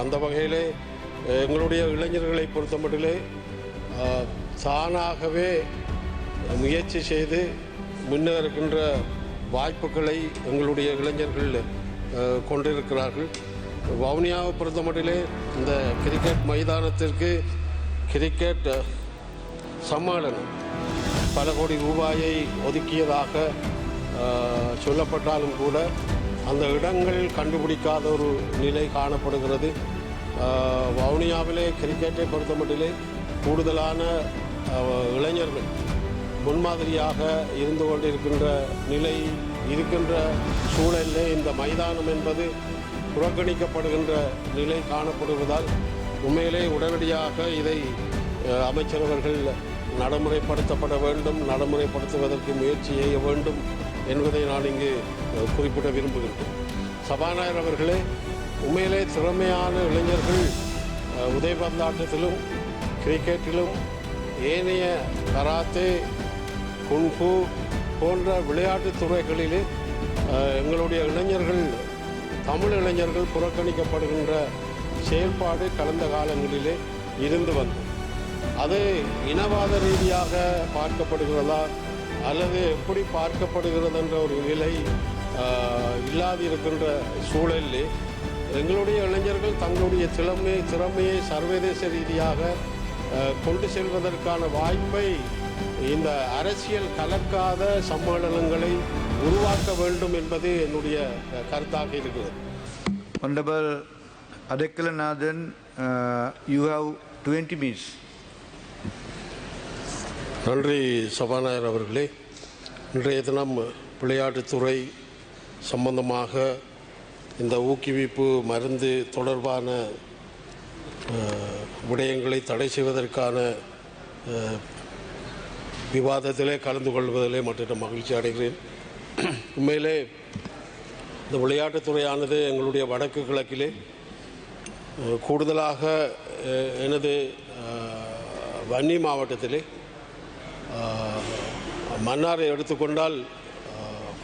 அந்த வகையிலே எங்களுடைய இளைஞர்களை பொறுத்தமட்டிலே தானாகவே முயற்சி செய்து முன்னேறுகின்ற வாய்ப்புகளை எங்களுடைய இளைஞர்கள் கொண்டிருக்கிறார்கள். வவுனியாவை பொறுத்தமட்டிலே இந்த கிரிக்கெட் மைதானத்திற்கு கிரிக்கெட் அஹ், சம்மேளனம் பல கோடி ரூபாயை ஒதுக்கியதாக சொல்லப்பட்டாலும் கூட அந்த இடங்கள் கண்டுபிடிக்காத ஒரு நிலை காணப்படுகிறது. வவுனியாவிலே கிரிக்கெட்டை பொறுத்தமட்டிலே கூடுதலான இளைஞர்கள் முன்மாதிரியாக இருந்து கொண்டிருக்கின்ற நிலை இருக்கின்ற சூழலில் இந்த மைதானம் என்பது புறக்கணிக்கப்படுகின்ற நிலை காணப்படுவதால் உண்மையிலே உடனடியாக இதை அமைச்சரவர்கள் நடைமுறைப்படுத்தப்பட வேண்டும் நடைமுறைப்படுத்துவதற்கு முயற்சி செய்ய வேண்டும் என்பதை நான் இங்கு குறிப்பிட விரும்புகிறேன். சபாநாயகர் அவர்களே உண்மையிலே திறமையான இளைஞர்கள் உதயபந்தாட்டத்திலும் கிரிக்கெட்டிலும் ஏனைய கராத்தே குன்ஃபு போன்ற விளையாட்டுத் துறைகளிலே எங்களுடைய இளைஞர்கள் தமிழ் இளைஞர்கள் புறக்கணிக்கப்படுகின்ற செயல்பாடு கடந்த காலங்களிலே இருந்து வந்தது. அது இனவாத ரீதியாக பார்க்கப்படுகிறதா அல்லது எப்படி பார்க்கப்படுகிறது என்ற ஒரு நிலை ஆஹ், இல்லாதிருக்கின்ற சூழலிலே எங்களுடைய இளைஞர்கள் தங்களுடைய திறமை திறமையை சர்வதேச ரீதியாக கொண்டு செல்வதற்கான வாய்ப்பை இந்த அரசியல் கலக்காத சம்மேளனங்களை உருவாக்க வேண்டும் என்பது என்னுடைய கருத்தாக இருக்கிறது Honorable Adekkala Nathan, uh, you have 20 minutes. நன்றி சபாநாயகர் அவர்களே இன்றைய தினம் விளையாட்டுத்துறை சம்பந்தமாக இந்த ஊக்குவிப்பு மருந்து தொடர்பான விடயங்களை தடை செய்வதற்கான விவாதத்திலே கலந்து கொள்வதிலே மற்ற மகிழ்ச்சி அடைகிறேன். உண்மையிலே இந்த விளையாட்டுத்துறையானது எங்களுடைய வடக்கு கிழக்கிலே கூடுதலாக எனது வன்னி மாவட்டத்திலே மன்னாரை எடுத்துக்கொண்டால்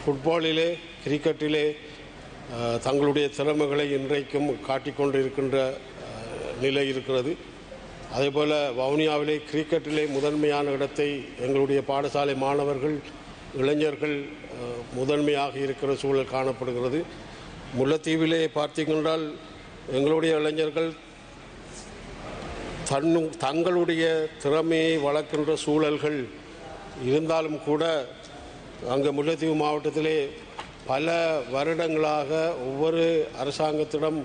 ஃபுட்பாலிலே கிரிக்கெட்டிலே தங்களுடைய திறமைகளை இன்றைக்கும் காட்டிக்கொண்டு இருக்கின்ற நிலை இருக்கிறது. அதேபோல் வவுனியாவிலே கிரிக்கெட்டிலே முதன்மையான இடத்தை எங்களுடைய பாடசாலை மாணவர்கள் இளைஞர்கள் முதன்மையாக இருக்கிற சூழல் காணப்படுகிறது. முல்லைத்தீவிலே பார்த்தீங்கன்றால் எங்களுடைய இளைஞர்கள் தன்னு தங்களுடைய திறமையை வளர்க்கின்ற சூழல்கள் இருந்தாலும் கூட அங்கே முல்லைத்தீவு மாவட்டத்திலே பல வருடங்களாக ஒவ்வொரு அரசாங்கத்திடம்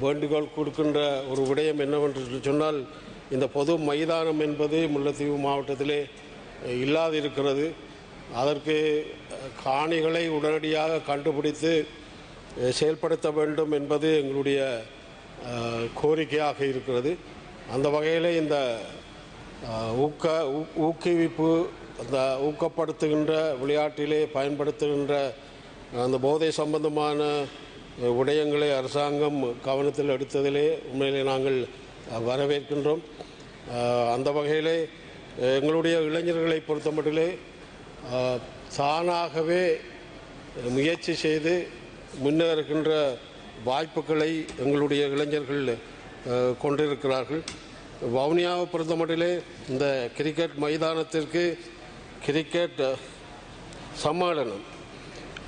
வேண்டுகோள் கொடுக்கின்ற ஒரு விடயம் என்னவென்று சொன்னால் இந்த பொது மைதானம் என்பது முல்லைத்தீவு மாவட்டத்திலே இல்லாது இருக்கிறது அதற்கு காணிகளை உடனடியாக கண்டுபிடித்து செயல்படுத்த வேண்டும் என்பது எங்களுடைய கோரிக்கையாக இருக்கிறது. அந்த வகையில் இந்த ஊக்க ஊக்குவிப்பு அந்த ஊக்கப்படுத்துகின்ற விளையாட்டிலே பயன்படுத்துகின்ற அந்த போதை சம்பந்தமான விடயங்களை அரசாங்கம் கவனத்தில் எடுத்ததிலே உண்மையிலே நாங்கள் வரவேற்கின்றோம். அந்த வகையிலே எங்களுடைய இளைஞர்களை பொறுத்தமட்டிலே அஹ், தானாகவே முயற்சி செய்து முன்னேறுகின்ற வாய்ப்புகளை எங்களுடைய இளைஞர்கள் கொண்டிருக்கிறார்கள். வவுனியாவை பொறுத்தமட்டிலே இந்த கிரிக்கெட் மைதானத்திற்கு கிரிக்கெட் சம்மேளனம்.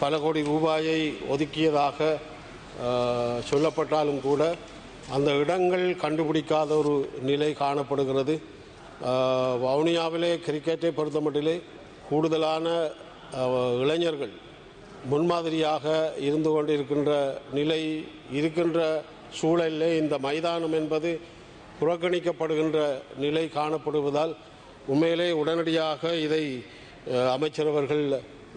பல கோடி ரூபாயை ஒதுக்கியதாக சொல்லப்பட்டாலும் கூட அந்த இடங்கள் கண்டுபிடிக்காத ஒரு நிலை காணப்படுகிறது. வவுனியாவிலே கிரிக்கெட்டை பொறுத்தமட்டிலே கூடுதலான இளைஞர்கள் முன்மாதிரியாக இருந்து கொண்டிருக்கின்ற நிலை இருக்கின்ற சூழலிலே இந்த மைதானம் என்பது புறக்கணிக்கப்படுகின்ற நிலை காணப்படுவதால் உண்மையிலே உடனடியாக இதை அமைச்சரவர்கள்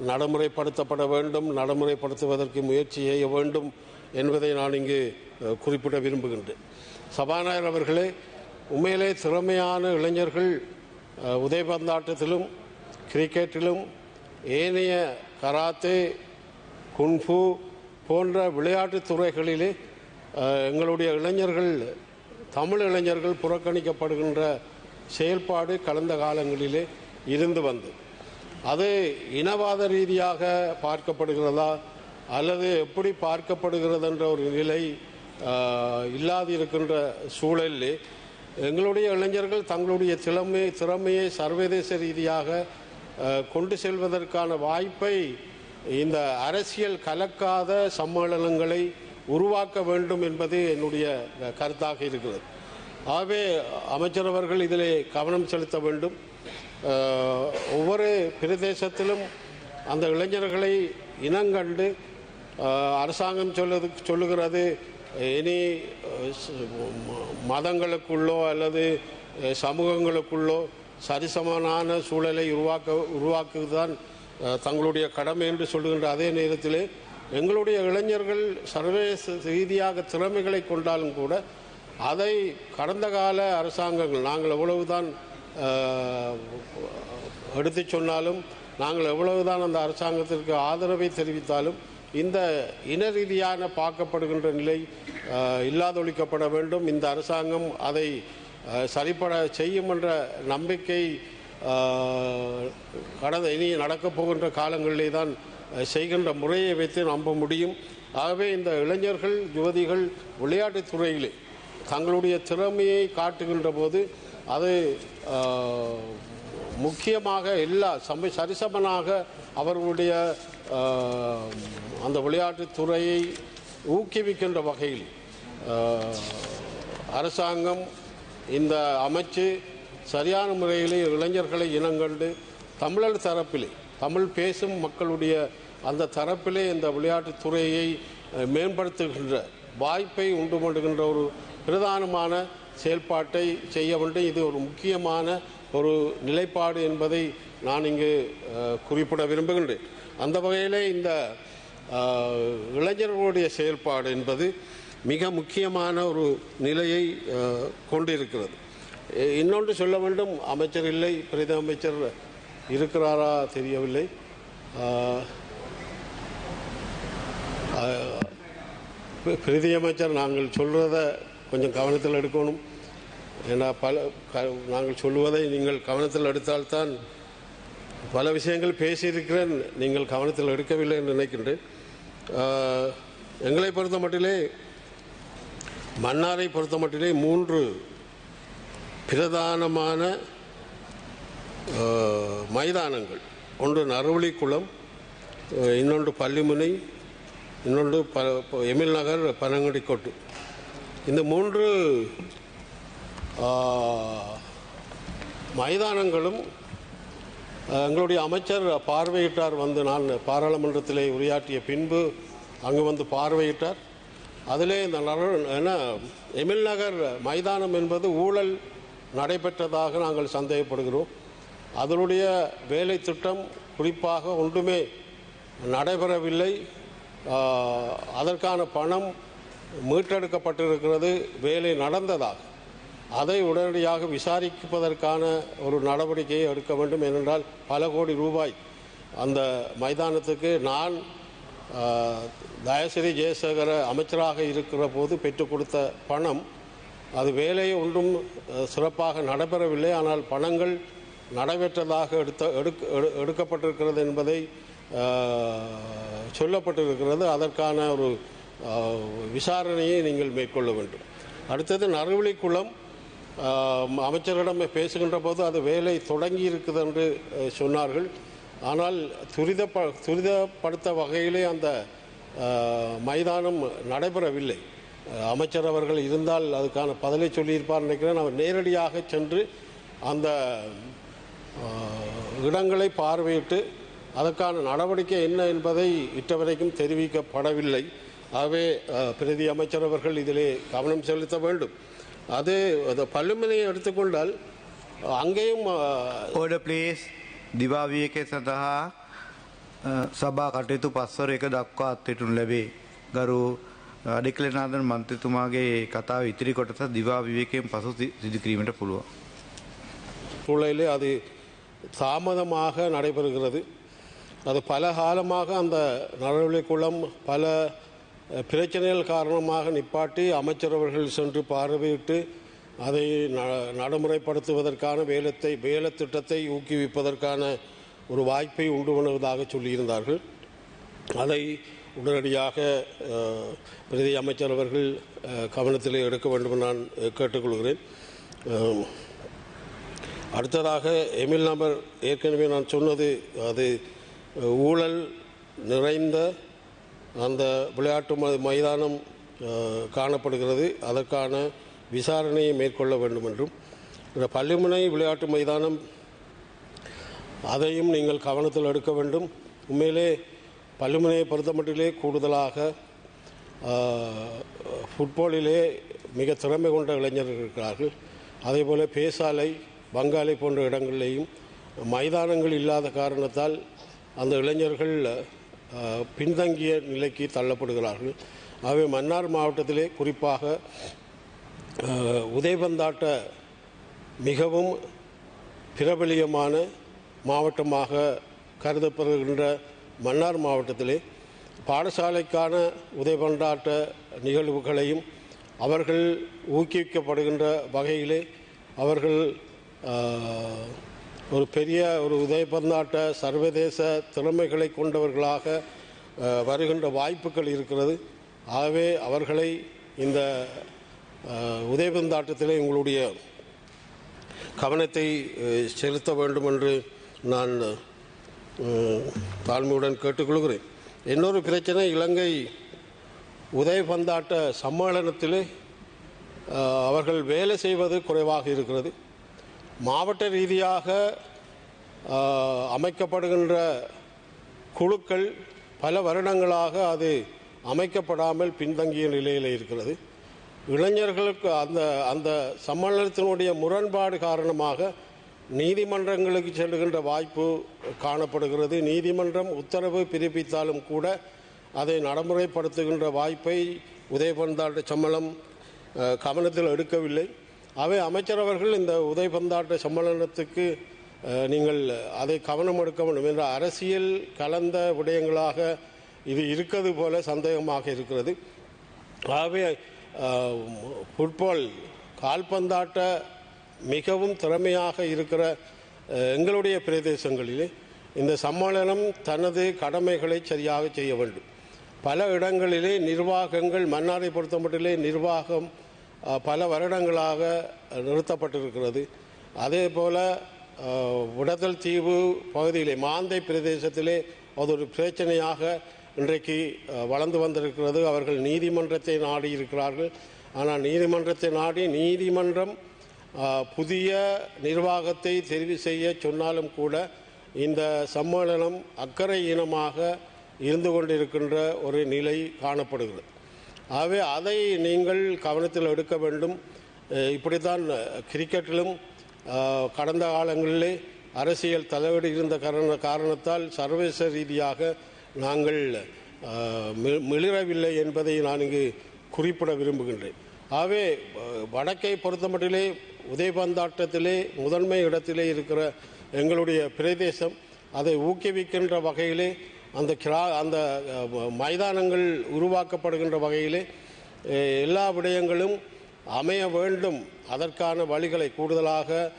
நடைமுறைப்படுத்தப்பட வேண்டும் நடைமுறைப்படுத்துவதற்கு முயற்சி செய்ய வேண்டும் என்பதை நான் இங்கு குறிப்பிட விரும்புகின்றேன். சபாநாயகர் அவர்களே உண்மையிலே திறமையான இளைஞர்கள் உதயபந்தாட்டத்திலும் உதைபந்தாட்டத்திலும் கிரிக்கெட்டிலும் ஏனைய கராத்தே குன்ஃபு போன்ற விளையாட்டு துறைகளிலே எங்களுடைய இளைஞர்கள் தமிழ் இளைஞர்கள் புறக்கணிக்கப்படுகின்ற செயல்பாடு கடந்த காலங்களிலே இருந்து வந்தது. அது இனவாத ரீதியாக பார்க்கப்படுகிறதா அல்லது எப்படி பார்க்கப்படுகிறது என்ற ஒரு நிலை இல்லாது இருக்கின்ற சூழலில் எங்களுடைய இளைஞர்கள் தங்களுடைய திறமை திறமையை சர்வதேச ரீதியாக கொண்டு செல்வதற்கான வாய்ப்பை இந்த அரசியல் கலக்காத சம்மேளனங்களை உருவாக்க வேண்டும் என்பது என்னுடைய கருத்தாக இருக்கிறது. ஆகவே அமைச்சர் அவர்கள் இதிலே கவனம் செலுத்த வேண்டும். ஒவ்வொரு பிரதேசத்திலும் அந்த இளைஞர்களை இனங்கண்டு அரசாங்கம் சொல்லுது சொல்லுகிறது இனி மதங்களுக்குள்ளோ அல்லது சமூகங்களுக்குள்ளோ சரிசமனான சூழலை உருவாக்க உருவாக்குவதுதான் தங்களுடைய கடமை என்று சொல்லுகின்ற அதே நேரத்தில் எங்களுடைய இளைஞர்கள் சர்வதேச ரீதியாக திறமைகளை கொண்டாலும் கூட அதை கடந்த கால அரசாங்கங்கள் நாங்கள் எவ்வளவுதான் எடுத்து சொன்னாலும் நாங்கள் எவ்வளவுதான் அந்த அரசாங்கத்திற்கு ஆதரவை தெரிவித்தாலும் இந்த இன ரீதியான பார்க்கப்படுகின்ற நிலை இல்லாதொழிக்கப்பட வேண்டும். இந்த அரசாங்கம் அதை சரிப்பட செய்யும் என்ற நம்பிக்கை கடந்த இனி நடக்கப் போகின்ற காலங்களிலே தான் செய்கின்ற முறையை வைத்து நம்ப முடியும். ஆகவே இந்த இளைஞர்கள் யுவதிகள் விளையாட்டுத் துறையிலே தங்களுடைய திறமையை காட்டுகின்ற போது அது முக்கியமாக எல்லா சம சரிசமனாக அவர்களுடைய அந்த விளையாட்டுத்துறையை ஊக்குவிக்கின்ற வகையில் அரசாங்கம் இந்த அமைச்சு சரியான முறையிலே இளைஞர்களை இனங்கண்டு தமிழர் தரப்பிலே தமிழ் பேசும் மக்களுடைய அந்த தரப்பிலே இந்த விளையாட்டுத் துறையை மேம்படுத்துகின்ற வாய்ப்பை உண்டு பண்ணுகின்ற ஒரு பிரதானமான செயல்பாட்டை செய்ய வேண்டும். இது ஒரு முக்கியமான ஒரு நிலைப்பாடு என்பதை நான் இங்கு குறிப்பிட விரும்புகின்றேன். அந்த வகையிலே இந்த இளைஞர்களுடைய செயல்பாடு என்பது மிக முக்கியமான ஒரு நிலையை கொண்டிருக்கிறது. இன்னொன்று சொல்ல வேண்டும். அமைச்சர் இல்லை பிரதி அமைச்சர் இருக்கிறாரா தெரியவில்லை. பிரதி அமைச்சர் நாங்கள் சொல்கிறத கொஞ்சம் கவனத்தில் எடுக்கணும். ஏன்னா பல க- நாங்கள் சொல்லுவதை நீங்கள் கவனத்தில் எடுத்தால்தான் பல விஷயங்கள் பேசியிருக்கிறேன். நீங்கள் கவனத்தில் எடுக்கவில்லை என்று நினைக்கின்றேன். எங்களை பொறுத்த மட்டிலே மன்னாரை பொறுத்த மட்டிலே மூன்று பிரதானமான மைதானங்கள். ஒன்று நறுவலிக்குளம் குளம் இன்னொன்று பள்ளிமுனை இன்னொன்று ப ப- எமில் நகர் பனங்குடிக்கோட்டு. இந்த மூன்று மைதானங்களும் எங்களுடைய அமைச்சர் பார்வையிட்டார் வந்து நான் பாராளுமன்றத்திலே உரையாற்றிய பின்பு அங்கு வந்து பார்வையிட்டார். அதிலே இந்த என்ன எமில் நகர் மைதானம் என்பது ஊழல் நடைபெற்றதாக நாங்கள் சந்தேகப்படுகிறோம். அதனுடைய வேலை திட்டம் குறிப்பாக ஒன்றுமே நடைபெறவில்லை. அதற்கான பணம் மீட்டெடுக்கப்பட்டிருக்கிறது வேலை நடந்ததாக. அதை உடனடியாக விசாரிப்பதற்கான ஒரு நடவடிக்கையை எடுக்க வேண்டும் ஏனென்றால் பல கோடி ரூபாய் அந்த மைதானத்துக்கு நான் தயசிரி ஜெயசேகர அமைச்சராக இருக்கிற போது பெற்றுக் கொடுத்த பணம். அது வேலையை ஒன்றும் சிறப்பாக நடைபெறவில்லை. ஆனால் பணங்கள் நடைபெற்றதாக எடுத்த எடுக்க எடு- எடுக்கப்பட்டிருக்கிறது என்பதை சொல்லப்பட்டிருக்கிறது. அதற்கான ஒரு விசாரணையை நீங்கள் மேற்கொள்ள வேண்டும். அடுத்தது நறுவலிக்குளம் அமைச்சர்களிடம் பேசுகின்ற போது அது வேலை தொடங்கி இருக்குது என்று சொன்னார்கள். ஆனால் துரிதப்ப துரிதப்படுத்த வகையிலே அந்த மைதானம் நடைபெறவில்லை. அமைச்சர் அவர்கள் இருந்தால் அதுக்கான பதிலை சொல்லியிருப்பார் நினைக்கிறேன். அவர் நேரடியாக சென்று அந்த இடங்களை பார்வையிட்டு அதற்கான நடவடிக்கை என்ன என்பதை இட்டவரைக்கும் தெரிவிக்கப்படவில்லை. ஆகவே ஆஹ், பிரதி அமைச்சர் அவர்கள் இதிலே கவனம் செலுத்த வேண்டும் அது அது பல்லுமனையை எடுத்துக்கொண்டால் அங்கேயும் ஆஹ், Order please. දිවාවියකය සඳහා අ, සභා කටයුතු පස්වර එක දක්වා අත්වෙටුන් ලැබේ. ගරු අඩිකලනාදන් මන්ත්‍රතුමාගේ කතාව ඉතිරි කොටස දිවා විවේකයෙන් පසු සි- සිදු කිරීමට පුළුවන්. சூழலிலே அது தாமதமாக நடைபெறுகிறது அது பல காலமாக அந்த நலவழி குளம் பல அஹ், பிரச்சனைகள் காரணமாக நிப்பாட்டி அமைச்சரவர்கள் சென்று பார்வையிட்டு அதை ந- நடைமுறைப்படுத்துவதற்கான வேலத்தை வேலை திட்டத்தை ஊக்குவிப்பதற்கான ஒரு வாய்ப்பை உண்டு பண்ணுவதாக சொல்லியிருந்தார்கள். அதை உடனடியாக பிரதி அமைச்சர் அவர்கள் கவனத்தில் எடுக்க வேண்டும் நான் கேட்டுக்கொள்கிறேன். அடுத்ததாக எமில் நபர் ஏற்கனவே நான் சொன்னது அது ஊழல் நிறைந்த அந்த விளையாட்டு மைதானம் காணப்படுகிறது. அதற்கான விசாரணையை மேற்கொள்ள வேண்டும் என்றும் இந்த பள்ளிமுனை விளையாட்டு மைதானம் அதையும் நீங்கள் கவனத்தில் எடுக்க வேண்டும். உண்மையிலே பள்ளிமுனையை பொறுத்தமட்டிலே கூடுதலாக ஃபுட்பாலிலே மிக திறமை கொண்ட இளைஞர்கள் இருக்கிறார்கள். அதேபோல் பேசாலை பங்காலை போன்ற இடங்களிலேயும் மைதானங்கள் இல்லாத காரணத்தால் அந்த இளைஞர்கள் பின்தங்கிய நிலைக்கு தள்ளப்படுகிறார்கள். ஆகவே மன்னார் மாவட்டத்திலே குறிப்பாக உதைபந்தாட்ட மிகவும் பிரபலியமான மாவட்டமாக கருதப்படுகின்ற மன்னார் மாவட்டத்திலே பாடசாலைக்கான உதயபந்தாட்ட நிகழ்வுகளையும் அவர்கள் ஊக்குவிக்கப்படுகின்ற வகையிலே அவர்கள் ஒரு பெரிய ஒரு உதயபந்தாட்ட சர்வதேச திறமைகளை கொண்டவர்களாக வருகின்ற வாய்ப்புகள் இருக்கிறது. ஆகவே அவர்களை இந்த ஆஹ், உதயபந்தாட்டத்திலே உங்களுடைய கவனத்தை செலுத்த வேண்டும் என்று நான் தாழ்மையுடன் கேட்டுக்கொள்கிறேன். இன்னொரு பிரச்சனை இலங்கை உதயபந்தாட்ட சம்மேளனத்திலே அவர்கள் வேலை செய்வது குறைவாக இருக்கிறது. மாவட்ட ரீதியாக அமைக்கப்படுகின்ற குழுக்கள் பல வருடங்களாக அது அமைக்கப்படாமல் பின்தங்கிய நிலையில் இருக்கிறது. இளைஞர்களுக்கு அந்த அந்த சம்மேளனத்தினுடைய முரண்பாடு காரணமாக நீதிமன்றங்களுக்கு செல்கின்ற வாய்ப்பு காணப்படுகிறது. நீதிமன்றம் உத்தரவு பிறப்பித்தாலும் கூட அதை நடைமுறைப்படுத்துகின்ற வாய்ப்பை உதயபந்தாட்ட சம்மளம் கவனத்தில் எடுக்கவில்லை. அவை அமைச்சர் அவர்கள் இந்த உதயபந்தாட்ட சம்மேளனத்துக்கு நீங்கள் அதை கவனம் எடுக்க வேண்டும் என்ற அரசியல் கலந்த விடயங்களாக இது இருக்கிறது போல சந்தேகமாக இருக்கிறது. ஆகவே ஃபுட்பால் கால்பந்தாட்ட மிகவும் திறமையாக இருக்கிற எங்களுடைய பிரதேசங்களிலே இந்த சம்மேளனம் தனது கடமைகளை சரியாக செய்ய வேண்டும். பல இடங்களிலே நிர்வாகங்கள் மன்னாரை பொறுத்தமட்டிலே நிர்வாகம் பல வருடங்களாக நிறுத்தப்பட்டிருக்கிறது. அதே போல் அஹ், விடத்தல் தீவு பகுதியிலே மாந்தை பிரதேசத்திலே அது ஒரு பிரச்சனையாக இன்றைக்கு வளர்ந்து வந்திருக்கிறது. அவர்கள் நீதிமன்றத்தை நாடி இருக்கிறார்கள். ஆனால் நீதிமன்றத்தை நாடி நீதிமன்றம் புதிய நிர்வாகத்தை தெரிவு செய்ய சொன்னாலும் கூட இந்த சம்மேளனம் அக்கறை இனமாக இருந்து கொண்டிருக்கின்ற ஒரு நிலை காணப்படுகிறது. ஆகவே அதை நீங்கள் கவனத்தில் எடுக்க வேண்டும். இப்படித்தான் கிரிக்கெட்டிலும் கடந்த காலங்களிலே அரசியல் தலைவடி இருந்த காரண காரணத்தால் சர்வதேச ரீதியாக நாங்கள் மிளிரவில்லை என்பதை நான் இங்கு குறிப்பிட விரும்புகின்றேன். ஆகவே வடக்கை பொறுத்தமட்டிலே உதயபந்தாட்டத்திலே முதன்மை இடத்திலே இருக்கிற எங்களுடைய பிரதேசம் அதை ஊக்குவிக்கின்ற வகையிலே அந்த கிரா அந்த மைதானங்கள் உருவாக்கப்படுகின்ற வகையிலே எல்லா விடயங்களும் அமைய வேண்டும். அதற்கான வழிகளை கூடுதலாக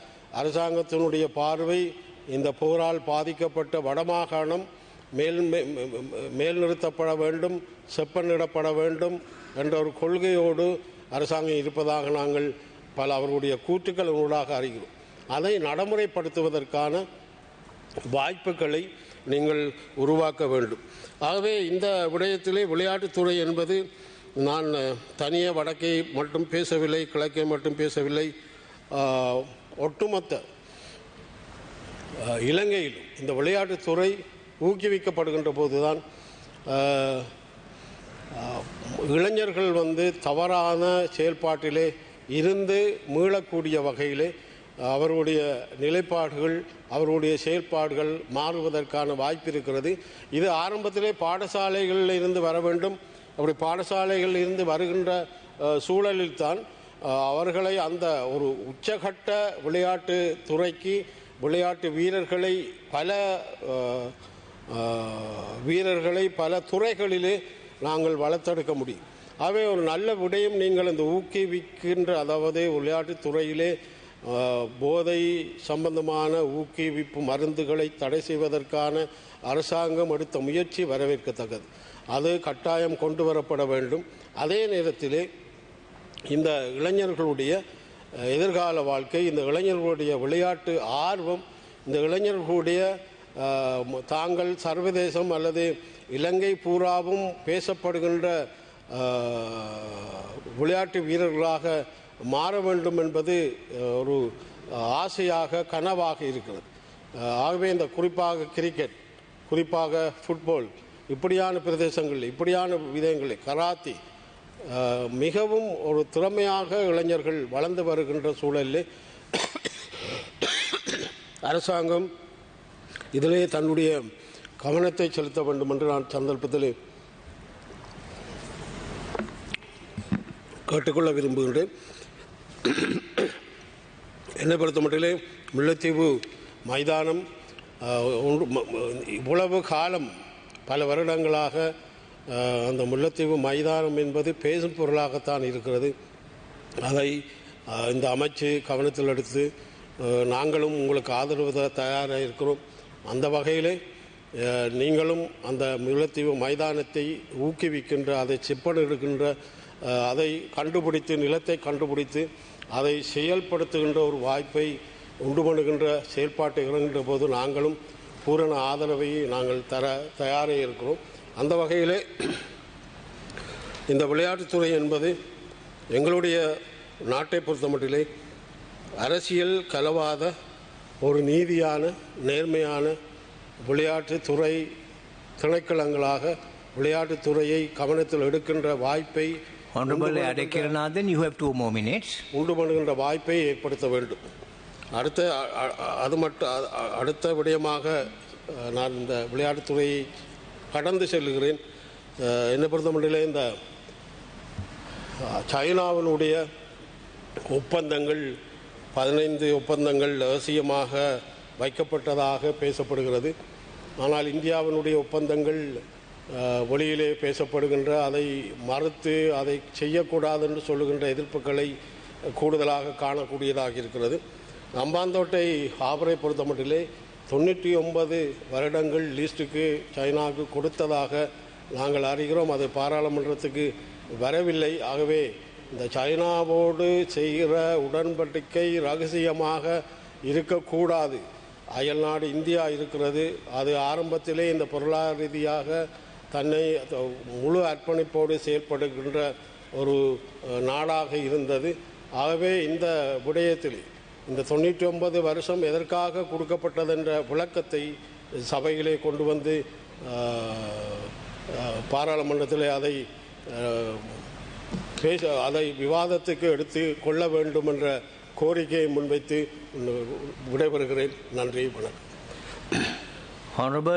அரசாங்கத்தினுடைய பார்வை இந்த போரால் பாதிக்கப்பட்ட வடமாகாணம் மேல் மே- மேல் நிறுத்தப்பட வேண்டும் செப்பனிடப்பட வேண்டும் என்ற ஒரு கொள்கையோடு அரசாங்கம் இருப்பதாக நாங்கள் பல அவர்களுடைய கூற்றுக்கள் ஊடாக அறிகிறோம். அதை நடைமுறைப்படுத்துவதற்கான வாய்ப்புகளை நீங்கள் உருவாக்க வேண்டும். ஆகவே இந்த விடயத்திலே விளையாட்டுத்துறை என்பது நான் தனியே வடக்கை மட்டும் பேசவில்லை கிழக்கை மட்டும் பேசவில்லை. ஒட்டுமொத்த இலங்கையில் இலங்கையிலும் இந்த விளையாட்டுத்துறை ஊக்குவிக்கப்படுகின்ற போதுதான் இளைஞர்கள் வந்து தவறான செயல்பாட்டிலே இருந்து மீளக்கூடிய வகையிலே அவருடைய நிலைப்பாடுகள் அவருடைய செயல்பாடுகள் மாறுவதற்கான வாய்ப்பு இருக்கிறது. இது ஆரம்பத்திலே பாடசாலைகளில் இருந்து வர வேண்டும். அப்படி பாடசாலைகளில் இருந்து வருகின்ற சூழலில்தான் அவர்களை அந்த ஒரு உச்சகட்ட விளையாட்டு துறைக்கு விளையாட்டு வீரர்களை பல வீரர்களை பல துறைகளிலே நாங்கள் வளர்த்தெடுக்க முடியும். ஆகவே ஒரு நல்ல விடயம் நீங்கள் இந்த ஊக்குவிக்கின்ற அதாவது விளையாட்டுத் துறையிலே போதை சம்பந்தமான ஊக்குவிப்பு மருந்துகளை தடை செய்வதற்கான அரசாங்கம் எடுத்த முயற்சி வரவேற்கத்தக்கது. அது கட்டாயம் கொண்டு வரப்பட வேண்டும். அதே நேரத்திலே இந்த இளைஞர்களுடைய எதிர்கால வாழ்க்கை இந்த இளைஞர்களுடைய விளையாட்டு ஆர்வம் இந்த இளைஞர்களுடைய தாங்கள் சர்வதேசம் அல்லது இலங்கை பூராவும் பேசப்படுகின்ற விளையாட்டு வீரர்களாக மாற வேண்டும் என்பது ஒரு ஆசையாக கனவாக இருக்கிறது. ஆகவே இந்த குறிப்பாக கிரிக்கெட் குறிப்பாக ஃபுட்பால் இப்படியான பிரதேசங்களில் இப்படியான விதயங்களில் கராத்தி மிகவும் ஒரு திறமையாக இளைஞர்கள் வளர்ந்து வருகின்ற சூழலில் அரசாங்கம் இதிலே தன்னுடைய கவனத்தை செலுத்த வேண்டும் என்று நான் சந்தர்ப்பத்தில் கேட்டுக்கொள்ள விரும்புகின்றேன். என்னை பொறுத்த மட்டிலே முல்லைத்தீவு மைதானம் இவ்வளவு காலம் பல வருடங்களாக அந்த முல்லைத்தீவு மைதானம் என்பது பேசும் பொருளாகத்தான் இருக்கிறது. அதை இந்த அமைச்சு கவனத்தில் எடுத்து நாங்களும் உங்களுக்கு ஆதரவு தயாராக இருக்கிறோம். அந்த வகையிலே நீங்களும் அந்த முல்லைத்தீவு மைதானத்தை ஊக்குவிக்கின்ற அதை செப்பனிடுகின்ற அதை கண்டுபிடித்து நிலத்தை கண்டுபிடித்து அதை செயல்படுத்துகின்ற ஒரு வாய்ப்பை உண்டு பண்ணுகின்ற செயல்பாட்டை இறங்குகின்ற போது நாங்களும் பூரண ஆதரவை நாங்கள் தர தயாராக இருக்கிறோம். அந்த வகையிலே இந்த விளையாட்டுத்துறை என்பது எங்களுடைய நாட்டை பொறுத்தமட்டிலே அரசியல் கலவாத ஒரு நீதியான நேர்மையான விளையாட்டுத்துறை திணைக்களங்களாக விளையாட்டுத்துறையை கவனத்தில் எடுக்கின்ற வாய்ப்பை Honorable Adekiranathan, you have two more minutes. உண்டு பண்ணுகின்ற வாய்ப்பை ஏற்படுத்த வேண்டும். அடுத்த அது மட்டும் அடுத்த விடயமாக நான் இந்த விளையாட்டுத்துறையை கடந்து செல்லுகிறேன் அஹ், என்னை பொறுத்தமட்டிலே இந்த சைனாவினுடைய ஒப்பந்தங்கள் பதினைந்து ஒப்பந்தங்கள் ரகசியமாக வைக்கப்பட்டதாக பேசப்படுகிறது. ஆனால் இந்தியாவினுடைய ஒப்பந்தங்கள் ஒளியிலே பேசப்படுகின்ற அதை மறுத்து அதை செய்யக்கூடாது என்று சொல்லுகின்ற எதிர்ப்புகளை கூடுதலாக காணக்கூடியதாக இருக்கிறது. அம்பாந்தோட்டை ஆபரை பொறுத்த மட்டிலே தொண்ணூற்றி ஒன்பது வருடங்கள் லீஸ்ட்டுக்கு சைனாவுக்கு கொடுத்ததாக நாங்கள் அறிகிறோம். அது பாராளுமன்றத்துக்கு வரவில்லை. ஆகவே இந்த சைனாவோடு செய்கிற உடன்படிக்கை ரகசியமாக இருக்கக்கூடாது. அயல்நாடு இந்தியா இருக்கிறது. அது ஆரம்பத்திலே இந்த பொருளாதார ரீதியாக தன்னை முழு அர்ப்பணிப்போடு செயல்படுகின்ற ஒரு நாடாக இருந்தது. ஆகவே இந்த விடயத்தில் இந்த தொண்ணூற்றி ஒன்பது வருஷம் எதற்காக கொடுக்கப்பட்டதென்ற விளக்கத்தை சபையிலே கொண்டு வந்து பாராளுமன்றத்தில் அதை பேச அதை விவாதத்துக்கு எடுத்து கொள்ள வேண்டும் என்ற கோரிக்கையை முன்வைத்து விடைபெறுகிறேன். நன்றி வணக்கம்.